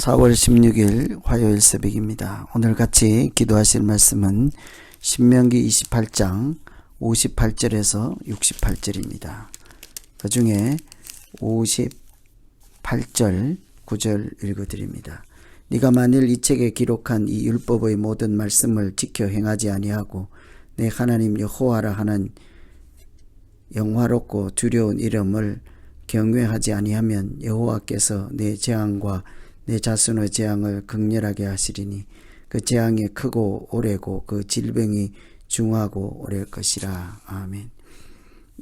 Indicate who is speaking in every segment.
Speaker 1: 4월 16일 화요일 새벽입니다. 오늘 같이 기도하실 말씀은 신명기 28장 58절에서 68절입니다. 그 중에 58절 9절 읽어드립니다. 네가 만일 이 책에 기록한 이 율법의 모든 말씀을 지켜 행하지 아니하고 내 하나님 여호와라 하는 영화롭고 두려운 이름을 경외하지 아니하면 여호와께서 내 재앙과 내 자손의 재앙을 극렬하게 하시리니 그 재앙이 크고 오래고 그 질병이 중하고 오래일 것이라. 아멘.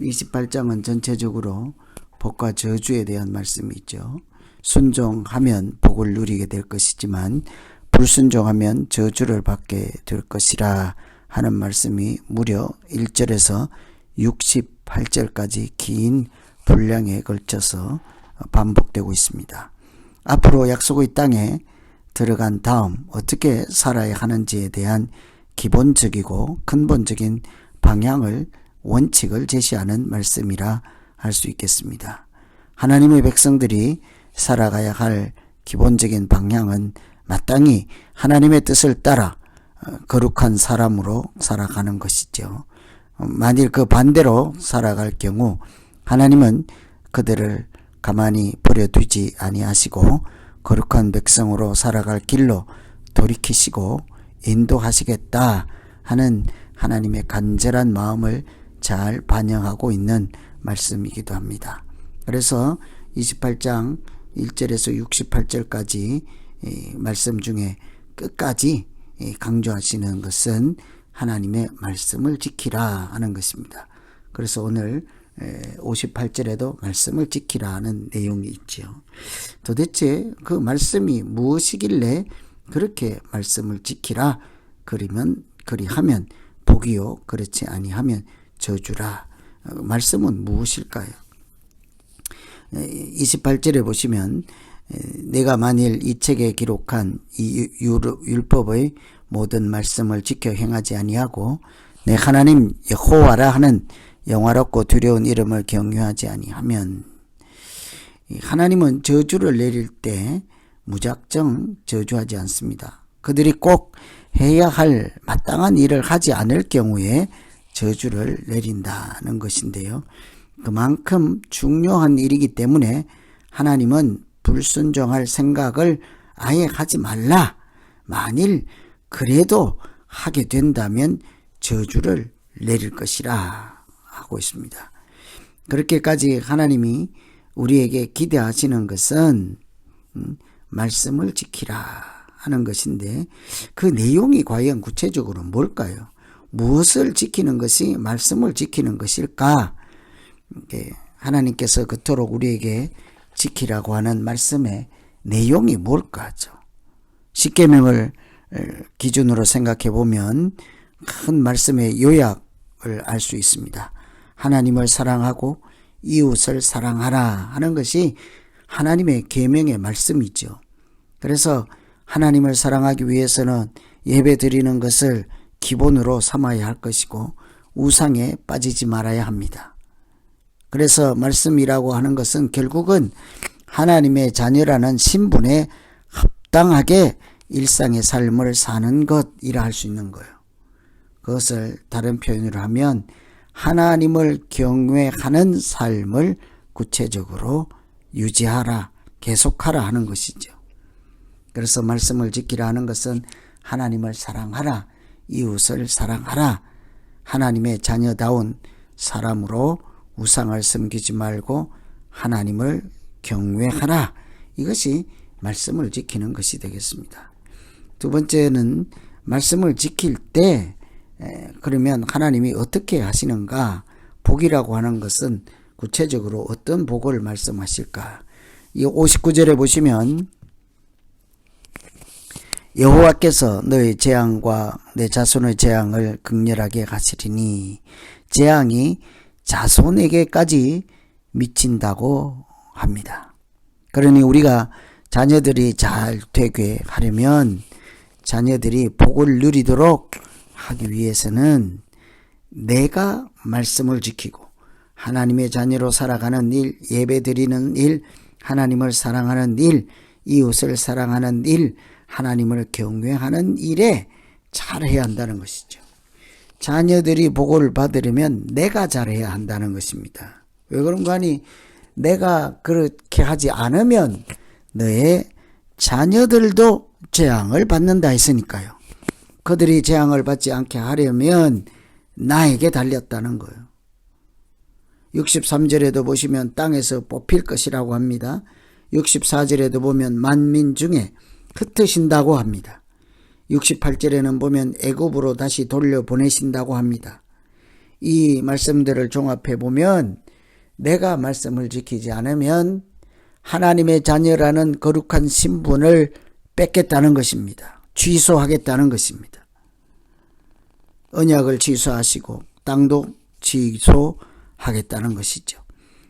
Speaker 1: 28장은 전체적으로 복과 저주에 대한 말씀이 있죠. 순종하면 복을 누리게 될 것이지만 불순종하면 저주를 받게 될 것이라 하는 말씀이 무려 1절에서 68절까지 긴 분량에 걸쳐서 반복되고 있습니다. 앞으로 약속의 땅에 들어간 다음 어떻게 살아야 하는지에 대한 기본적이고 근본적인 방향을 원칙을 제시하는 말씀이라 할 수 있겠습니다. 하나님의 백성들이 살아가야 할 기본적인 방향은 마땅히 하나님의 뜻을 따라 어, 거룩한 사람으로 살아가는 것이죠. 어, 만일 그 반대로 살아갈 경우 하나님은 그들을 가만히 버려두지 아니하시고 거룩한 백성으로 살아갈 길로 돌이키시고 인도하시겠다 하는 하나님의 간절한 마음을 잘 반영하고 있는 말씀이기도 합니다. 그래서 28장 1절에서 68절까지 말씀 중에 끝까지 강조하시는 것은 하나님의 말씀을 지키라 하는 것입니다. 그래서 오늘 58절에도 말씀을 지키라 하는 내용이 있지요. 도대체 그 말씀이 무엇이길래 그렇게 말씀을 지키라 그리면 그리하면 복이요 그렇지 아니하면 저주라 어, 말씀은 무엇일까요? 28절에 보시면 내가 만일 이 책에 기록한 이 율법의 모든 말씀을 지켜 행하지 아니하고 내 하나님 여호와라 하는 영화롭고 두려운 이름을 경유하지 아니하면 하나님은 저주를 내릴 때 무작정 저주하지 않습니다. 그들이 꼭 해야 할 마땅한 일을 하지 않을 경우에 저주를 내린다는 것인데요. 그만큼 중요한 일이기 때문에 하나님은 불순종할 생각을 아예 하지 말라. 만일 그래도 하게 된다면 저주를 내릴 것이라 하고 있습니다. 그렇게까지 하나님이 우리에게 기대하시는 것은 음, 말씀을 지키라 하는 것인데 그 내용이 과연 구체적으로 뭘까요? 무엇을 지키는 것이 말씀을 지키는 것일까? 하나님께서 그토록 우리에게 지키라고 하는 말씀의 내용이 뭘까 하죠. 십계명을 기준으로 생각해 보면 큰 말씀의 요약을 알 수 있습니다. 하나님을 사랑하고 이웃을 사랑하라 하는 것이 하나님의 계명의 말씀이죠. 그래서 하나님을 사랑하기 위해서는 예배 드리는 것을 기본으로 삼아야 할 것이고 우상에 빠지지 말아야 합니다. 그래서 말씀이라고 하는 것은 결국은 하나님의 자녀라는 신분에 합당하게 일상의 삶을 사는 것이라 할 수 있는 거예요. 그것을 다른 표현으로 하면 하나님을 경외하는 삶을 구체적으로 유지하라, 계속하라 하는 것이죠. 그래서 말씀을 지키라 하는 것은 하나님을 사랑하라, 이웃을 사랑하라, 하나님의 자녀다운 사람으로 우상을 섬기지 말고 하나님을 경외하라. 이것이 말씀을 지키는 것이 되겠습니다. 두 번째는 말씀을 지킬 때 그러면 하나님이 어떻게 하시는가? 복이라고 하는 것은 구체적으로 어떤 복을 말씀하실까? 이 59절에 보시면 여호와께서 너의 재앙과 내 자손의 재앙을 극렬하게 가시리니 재앙이 자손에게까지 미친다고 합니다. 그러니 우리가 자녀들이 잘 되게 하려면 자녀들이 복을 누리도록 하기 위해서는 내가 말씀을 지키고 하나님의 자녀로 살아가는 일, 예배 드리는 일, 하나님을 사랑하는 일, 이웃을 사랑하는 일, 하나님을 경외하는 일에 잘해야 한다는 것이죠. 자녀들이 복을 받으려면 내가 잘해야 한다는 것입니다. 왜 그런가 하니 내가 그렇게 하지 않으면 너의 자녀들도 재앙을 받는다 했으니까요. 그들이 재앙을 받지 않게 하려면 나에게 달렸다는 거예요. 63절에도 보시면 땅에서 뽑힐 것이라고 합니다. 64절에도 보면 만민 중에 흩으신다고 합니다. 68절에는 보면 애굽으로 다시 돌려 보내신다고 합니다. 이 말씀들을 종합해 보면 내가 말씀을 지키지 않으면 하나님의 자녀라는 거룩한 신분을 뺏겠다는 것입니다. 취소하겠다는 것입니다. 언약을 취소하시고 땅도 취소하겠다는 것이죠.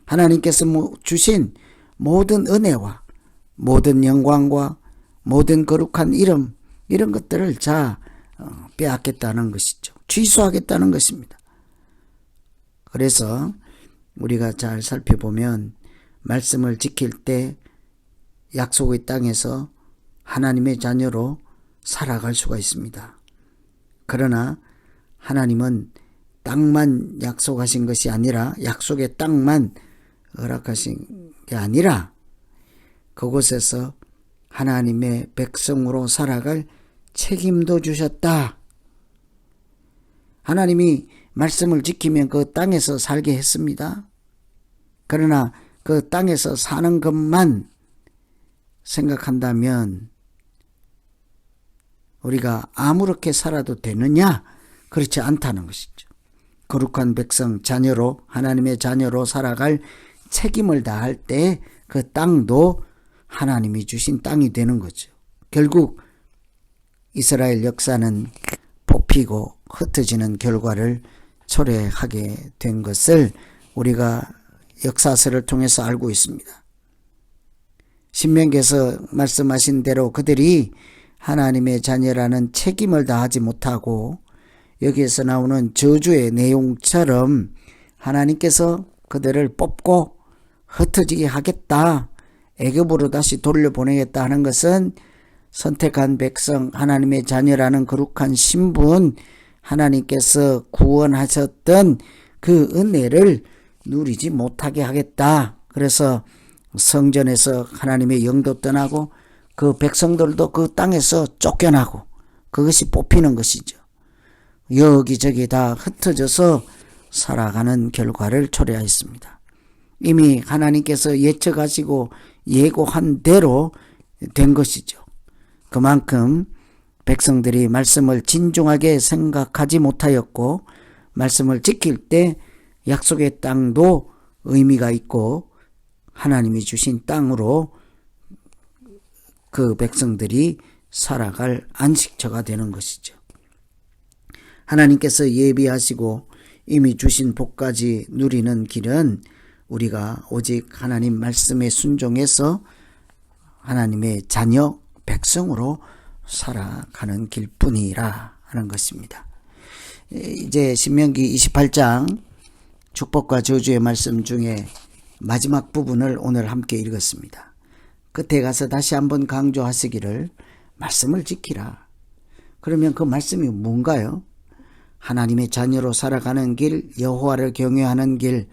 Speaker 1: 하나님께서 주신 모든 은혜와 모든 영광과 모든 거룩한 이름 이런 것들을 자 어, 빼앗겠다는 것이죠. 취소하겠다는 것입니다. 그래서 우리가 잘 살펴보면 말씀을 지킬 때 약속의 땅에서 하나님의 자녀로 살아갈 수가 있습니다. 그러나 하나님은 땅만 약속하신 것이 아니라 약속의 땅만 허락하신 게 아니라 그곳에서 하나님의 백성으로 살아갈 책임도 주셨다. 하나님이 말씀을 지키면 그 땅에서 살게 했습니다. 그러나 그 땅에서 사는 것만 생각한다면 우리가 아무렇게 살아도 되느냐? 그렇지 않다는 것이죠. 거룩한 백성, 자녀로, 하나님의 자녀로 살아갈 책임을 다할 때 그 땅도 하나님이 주신 땅이 되는 거죠. 결국 이스라엘 역사는 뽑히고 흩어지는 결과를 초래하게 된 것을 우리가 역사서를 통해서 알고 있습니다. 신명께서 말씀하신 대로 그들이 하나님의 자녀라는 책임을 다하지 못하고 여기에서 나오는 저주의 내용처럼 하나님께서 그들을 뽑고 흩어지게 하겠다. 애굽으로 다시 돌려보내겠다 하는 것은 선택한 백성 하나님의 자녀라는 거룩한 신분 하나님께서 구원하셨던 그 은혜를 누리지 못하게 하겠다. 그래서 성전에서 하나님의 영도 떠나고 그 백성들도 그 땅에서 쫓겨나고 그것이 뽑히는 것이죠. 여기저기 다 흩어져서 살아가는 결과를 초래하였습니다. 이미 하나님께서 예측하시고 예고한 대로 된 것이죠. 그만큼 백성들이 말씀을 진중하게 생각하지 못하였고 말씀을 지킬 때 약속의 땅도 의미가 있고 하나님이 주신 땅으로 그 백성들이 살아갈 안식처가 되는 것이죠. 하나님께서 예비하시고 이미 주신 복까지 누리는 길은 우리가 오직 하나님 말씀에 순종해서 하나님의 자녀 백성으로 살아가는 길뿐이라 하는 것입니다. 이제 신명기 28장 축복과 저주의 말씀 중에 마지막 부분을 오늘 함께 읽었습니다. 끝에 가서 다시 한번 강조하시기를 말씀을 지키라. 그러면 그 말씀이 뭔가요? 하나님의 자녀로 살아가는 길, 여호와를 경외하는 길,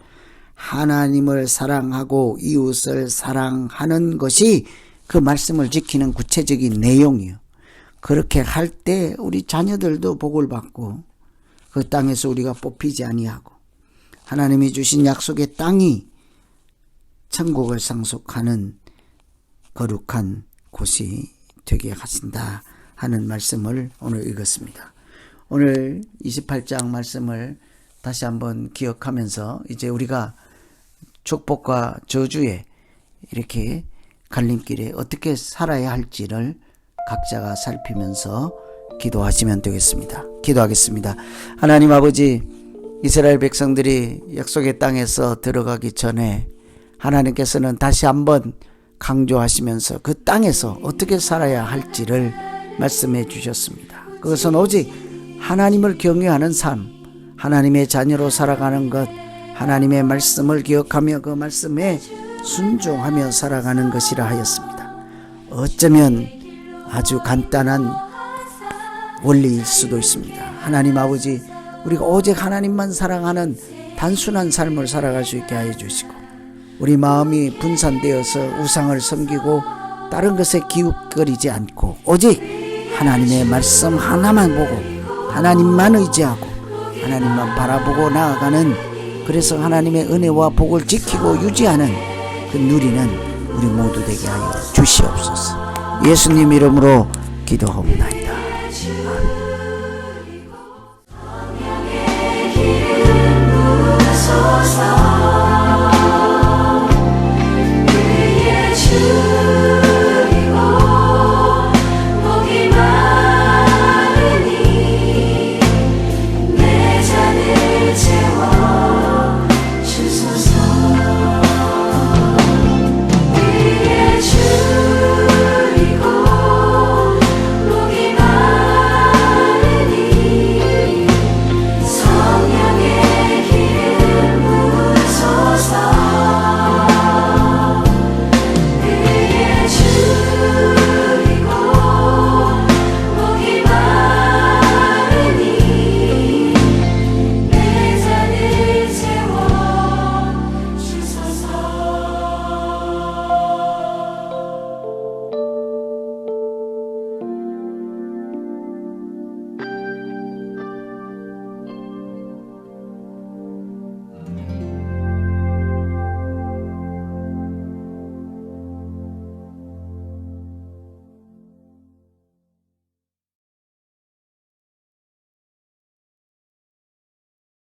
Speaker 1: 하나님을 사랑하고 이웃을 사랑하는 것이 그 말씀을 지키는 구체적인 내용이요. 그렇게 할 때 우리 자녀들도 복을 받고 그 땅에서 우리가 뽑히지 아니하고 하나님이 주신 약속의 땅이 천국을 상속하는 거룩한 곳이 되게 하신다 하는 말씀을 오늘 읽었습니다. 오늘 28장 말씀을 다시 한번 기억하면서 이제 우리가 축복과 저주에 이렇게 갈림길에 어떻게 살아야 할지를 각자가 살피면서 기도하시면 되겠습니다. 기도하겠습니다. 하나님 아버지, 이스라엘 백성들이 약속의 땅에서 들어가기 전에 하나님께서는 다시 한번 강조하시면서 그 땅에서 어떻게 살아야 할지를 말씀해 주셨습니다. 그것은 오직 하나님을 경외하는 삶, 하나님의 자녀로 살아가는 것, 하나님의 말씀을 기억하며 그 말씀에 순종하며 살아가는 것이라 하였습니다. 어쩌면 아주 간단한 원리일 수도 있습니다. 하나님 아버지, 우리가 오직 하나님만 사랑하는 단순한 삶을 살아갈 수 있게 하여 주시고, 우리 마음이 분산되어서 우상을 섬기고 다른 것에 기웃거리지 않고 오직 하나님의 말씀 하나만 보고 하나님만 의지하고 하나님만 바라보고 나아가는 그래서 하나님의 은혜와 복을 지키고 유지하는 그 누리는 우리 모두 되게 하여 주시옵소서. 예수님 이름으로 기도하옵나이다.